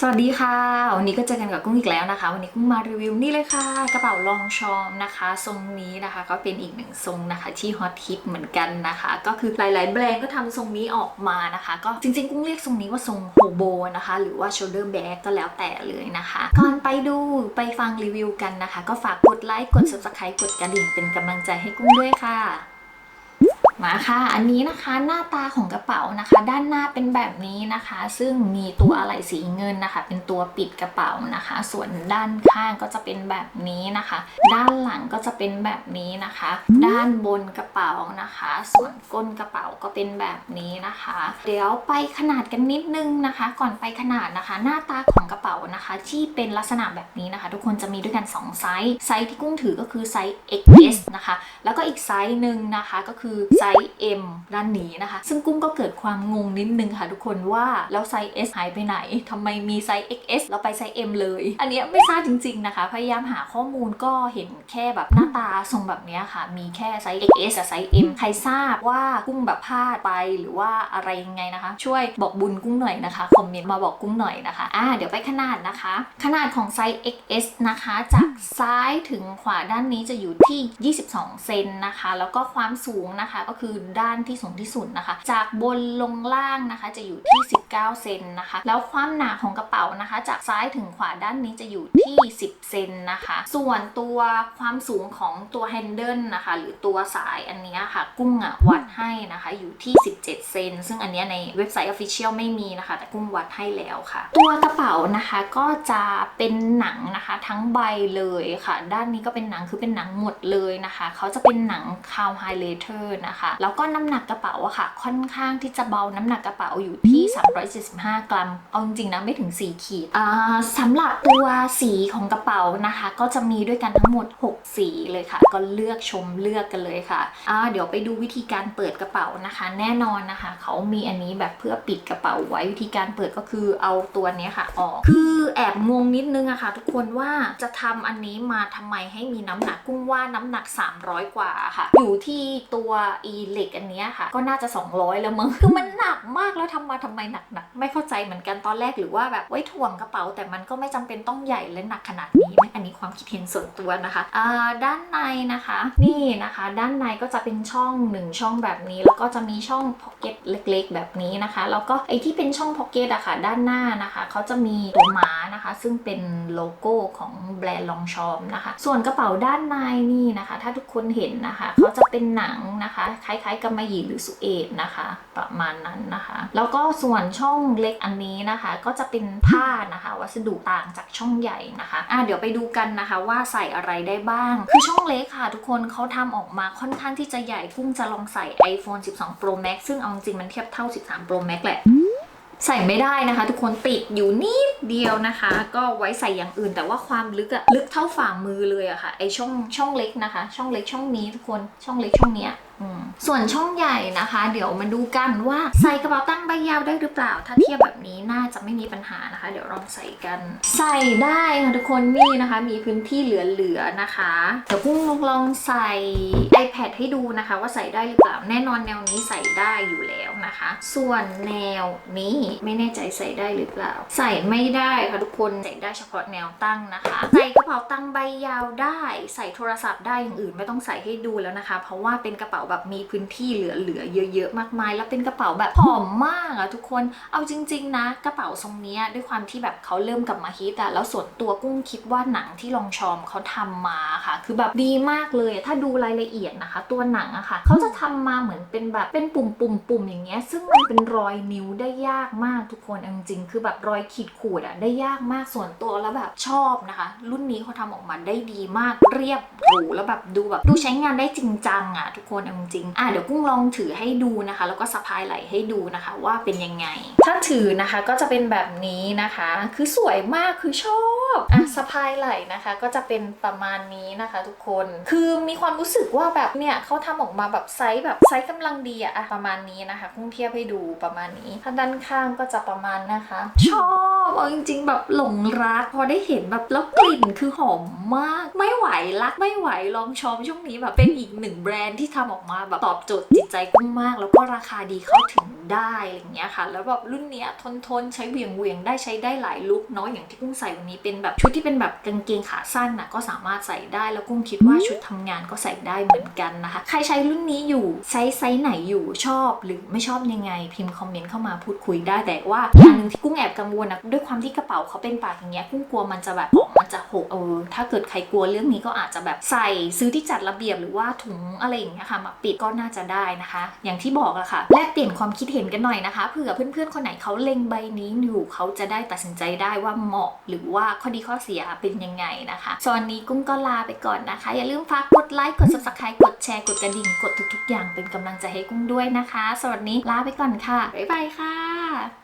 สวัสดีค่ะ วันนี้ก็เจอกันกับกุ้งอีกแล้วนะคะ วันนี้กุ้งมารีวิวนี่เลยค่ะ กระเป๋าลองชอมนะคะ ทรงนี้นะคะ ก็เป็นอีกหนึ่งทรงนะคะ ที่ฮอตฮิตเหมือนกันนะคะ ก็คือหลาย ๆ แบรนด์ก็ทำทรงนี้ออกมานะคะ ก็จริง ๆ กุ้งเรียกทรงนี้ว่าทรงโฮโบนะคะ หรือว่า shoulder bag ก็แล้วแต่เลยนะคะ ก่อนไปดูไปฟังรีวิวกันนะคะ ก็ฝากกดไลค์กด subscribe กดกระดิ่งเป็นกำลังใจให้กุ้งด้วยค่ะ มาค่ะ อันนี้นะคะหน้าตาของกระเป๋านะคะ ด้านหน้าเป็นแบบนี้นะคะ ซึ่งมีตัวอะไหล่สีเงินนะคะ เป็นตัวปิดกระเป๋านะคะ ส่วนด้านข้างก็จะเป็นแบบนี้นะคะ ด้านหลังก็จะเป็นแบบนี้นะคะ ด้านบนกระเป๋านะคะ ส่วนก้นกระเป๋าก็เป็นแบบนี้นะคะ เดี๋ยวไปขนาดกันนิดนึงนะคะ ก่อนไปขนาดนะคะ หน้าตาของกระเป๋านะคะ ที่เป็นลักษณะแบบนี้นะคะ ทุกคนจะมีด้วยกันสองไซส์ไซส์ที่กุ้งถือก็คือไซส์ XS นะคะ แล้วก็อีกไซส์หนึ่งนะคะก็คือไซส์ส์ M ด้านนี้นะคะ ซึ่งกุ้งก็เกิดความงงนิดนึงค่ะทุกคนว่าแล้วไซส์ S หายไปไหนทำไมมีไซส์ XS แล้วไปไซส์ M เลย อันนี้ไม่ทราบจริง ๆนะคะ พยายามหาข้อมูลก็เห็นแค่แบบหน้าตาทรงแบบนี้ค่ะ มีแค่ไซส์ XS กับไซส์ M ใครทราบว่ากุ้งแบบพลาดไปหรือว่าอะไรยังไงนะคะ ช่วยบอกบุญกุ้งหน่อยนะคะคอมเมนต์มาบอกกุ้งหน่อยนะคะอ่าเดี๋ยวไปขนาดนะคะ ขนาดของไซส์ XS นะคะจากซ้ายถึงขวาด้านนี้จะอยู่ที่ 22 เซนนะคะ แล้วก็ความสูงนะคะก็คือือด้านที่สูงที่สุดนะคะ จากบนลงล่างนะคะจะอยู่ที่ 19 เซนนะคะ แล้วความหนาของกระเป๋านะคะ จากซ้ายถึงขวาด้านนี้จะอยู่ที่ 10 เซนนะคะ ส่วนตัวความสูงของตัวแฮนเดิลนะคะ หรือตัวสายอันนี้ค่ะ กุ้งอะวัดให้นะคะอยู่ที่ 17 เซนซึ่งอันนี้ในเว็บไซต์ Official ไม่มีนะคะ แต่กุ้งวัดให้แล้วค่ะ ตัวกระเป๋านะคะก็จะเป็นหนังนะคะ ทั้งใบเลยค่ะ ด้านนี้ก็เป็นหนังคือเป็นหนังหมดเลยนะคะ เขาจะเป็นหนังคาวไฮเลเทอร์นะคะแล้วก็น้ำหนักกระเป๋าอะค่ะ ค่อนข้างที่จะเบาน้ำหนักกระเป๋าอยู่ที่ 375 กรัม เอาจริงๆนะไม่ถึง 4 ขีดอ่าสำหรับตัวสีของกระเป๋านะคะ ก็จะมีด้วยกันทั้งหมด 6 สีเลยค่ะ ก็เลือกชมเลือกกันเลยค่ะอ่าเดี๋ยวไปดูวิธีการเปิดกระเป๋านะคะ แน่นอนนะคะ เขามีอันนี้แบบเพื่อปิดกระเป๋าไว้วิธีการเปิดก็คือเอาตัวเนี้ยค่ะออกคือแอบงงนิดนึงอะค่ะ ทุกคนว่าจะทำอันนี้มาทำไมให้มีน้ำหนักกุ้งว่าน้ำหนัก 300 กว่าค่ะ อยู่ที่ตัวอีเหล็กอันนี้ค่ะ ก็น่าจะ 200 แล้วมึงคือมันหนักมากแล้วทำมาทำไมหนักหนักๆไม่เข้าใจเหมือนกันตอนแรกหรือว่าแบบไว้ถ่วงกระเป๋า แต่มันก็ไม่จำเป็นต้องใหญ่และหนักขนาดนี้ นะอันนี้ความคิดเห็นส่วนตัวนะคะอ่าด้านในนะคะนี่นะคะด้านในก็จะเป็นช่องหนึ่งช่องแบบนี้ แล้วก็จะมีช่องพ็อกเก็ตเล็ก ๆ แบบนี้นะคะ แล้วก็ไอที่เป็นช่องพ็อกเก็ตอะค่ะด้านหน้านะคะเขาจะมีตัวม้านะคะ ซึ่งเป็นโลโก้ของแบรนด์ลองชอมนะคะ ส่วนกระเป๋าด้านในนี่นะคะ ถ้าทุกคนเห็นนะคะเขาจะเป็นหนังนะคะ คล้ายๆกำมะหยี่หรือสุเอตนะคะ ประมาณนั้นนะคะ แล้วก็ส่วนช่องเล็กอันนี้นะคะ ก็จะเป็นผ้านะคะ วัสดุต่างจากช่องใหญ่นะคะอะเดี๋ยวไปดูกันนะคะว่าใส่อะไรได้บ้าง คือช่องเล็กค่ะทุกคนเขาทำออกมาค่อนข้างที่จะใหญ่กุ้งจะลองใส่ iPhone 12 Pro Max ซึ่งเอาจริงมันเทียบเท่า 13 Pro Max แหละใส่ไม่ได้นะคะ ทุกคนติดอยู่นิดเดียวนะคะ ก็ไว้ใส่อย่างอื่น แต่ว่าความลึกอะลึกเท่าฝ่ามือเลยอะค่ะไอช่องช่องเล็กนะคะ ช่องเล็กช่องนี้ทุกคนช่องเล็กช่องเนี้ยส่วนช่องใหญ่นะคะ เดี๋ยวมาดูกันว่าใส่กระเป๋าตั้งใบยาวได้หรือเปล่า ถ้าเทียบแบบนี้น่าจะไม่มีปัญหานะคะ เดี๋ยวลองใส่กัน ใส่ได้ค่ะทุกคนนี่นะคะ มีพื้นที่เหลือๆนะคะ เดี๋ยวพุ่งลองใส่ iPad ให้ดูนะคะ ว่าใส่ได้หรือเปล่าแน่นอนแนวนี้ใส่ได้อยู่แล้วนะคะ ส่วนแนวนี้ไม่แน่ใจใส่ได้หรือเปล่า ใส่ไม่ได้ค่ะทุกคนใส่ได้เฉพาะแนวตั้งนะคะ ใส่กระเป๋าตั้งใบยาวได้ ใส่โทรศัพท์ได้อย่างอื่นไม่ต้องใส่ให้ดูแล้วนะคะ เพราะว่าเป็นกระเป๋าแบบมีพื้นที่เหลือๆเยอะๆมากมาย แล้วเป็นกระเป๋าแบบผอมมากอะทุกคน เอาจริง ๆ นะ กระเป๋าทรงนี้ด้วยความที่แบบเขาเริ่มกลับมาฮิตอะแล้วส่วนตัวกุ้งคิดว่าหนังที่ลองชอมเขาทำมาค่ะ คือแบบดีมากเลย ถ้าดูรายละเอียดนะคะ ตัวหนังอะค่ะเขาจะทำมาเหมือนเป็นแบบเป็นปุ่มปุ่มปุ่มๆอย่างเงี้ย ซึ่งมันเป็นรอยนิ้วได้ยากมากทุกคนจริงๆคือแบบรอยขีดขูดอะได้ยากมากส่วนตัวแล้วแบบชอบนะคะ รุ่นนี้เขาทำออกมาได้ดีมากเรียบหรูแล้วแบบดูแบบดูใช้งานได้จริงจังอะทุกคนเอาจริง อะเดี๋ยวกุ้งลองถือให้ดูนะคะ แล้วก็สะพายไหลให้ดูนะคะ ว่าเป็นยังไง ถ้าถือนะคะก็จะเป็นแบบนี้นะคะ คือสวยมากคือชอบอะสะพายไหลนะคะ ก็จะเป็นประมาณนี้นะคะ ทุกคน คือมีความรู้สึกว่าแบบเนี่ยเขาทำออกมาแบบไซส์แบบไซส์กำลังดีอะอะประมาณนี้นะคะกุ้งเทียบให้ดูประมาณนี้ถ้าด้านข้างก็จะประมาณนะคะ ชอบ เอาจริงๆ แบบหลงรัก พอได้เห็นแบบแล้วกลิ่นคือหอมมาก ไม่ไหวรักไม่ไหวลองชอมช่วงนี้แบบเป็นอีกหนึ่งแบรนด์ที่ทำออกมาแบบตอบโจทย์จิตใจกุ้งมาก แล้วก็ราคาดีเข้าถึง ได้อะไรอย่างเงี้ยค่ะ แล้วแบบรุ่นเนี้ยทนทนใช้เวียงเวียงได้ใช้ได้หลายลุคเนาะอย่างที่กุ้งใส่วันนี้เป็นแบบชุดที่เป็นแบบกางเกงขาสั้นน่ะก็สามารถใส่ได้แล้วกุ้งคิดว่าชุดทำงานก็ใส่ได้เหมือนกันนะคะ ใครใช้รุ่นนี้อยู่ใช้ไซส์ไหนอยู่ชอบ หรือไม่ชอบยังไงพิมพ์คอมเมนต์เข้ามาพูดคุยได้แต่ว่าอย่างหนึ่งที่กุ้งแอบกังวลนะด้วยความที่กระเป๋าเขาเป็นปากอย่างเงี้ยกุ้งกลัวมันจะแบบมันจะหกเออถ้าเกิดใครกลัวเรื่องนี้ก็อาจจะแบบใส่ซื้อที่จัดระเบียบหรือว่าถุงอะไรอย่างเงี้ยค่ะมาปิดก็น่าจะได้นะคะ อย่างที่บอกอะค่ะแลกเปลี่ยนความคิดเห็นกันหน่อยนะคะเผื่อเพื่อนๆคนไหนเขาเล็งใบนี้อยู่เขาจะได้ตัดสินใจได้ว่าเหมาะ หรือว่าข้อดีข้อเสียเป็นยังไงนะคะตอนนนี้กุ้งก็ลาไปก่อนนะคะ อย่าลืมฝากกดไลค์กด subscribe กดแชร์กดกระดิ่งกดทุกๆ อย่างเป็นกำลังใจให้กุ้งด้วยนะคะสวัสดีลาไปก่อนค่ะบ๊ายบายค่ะ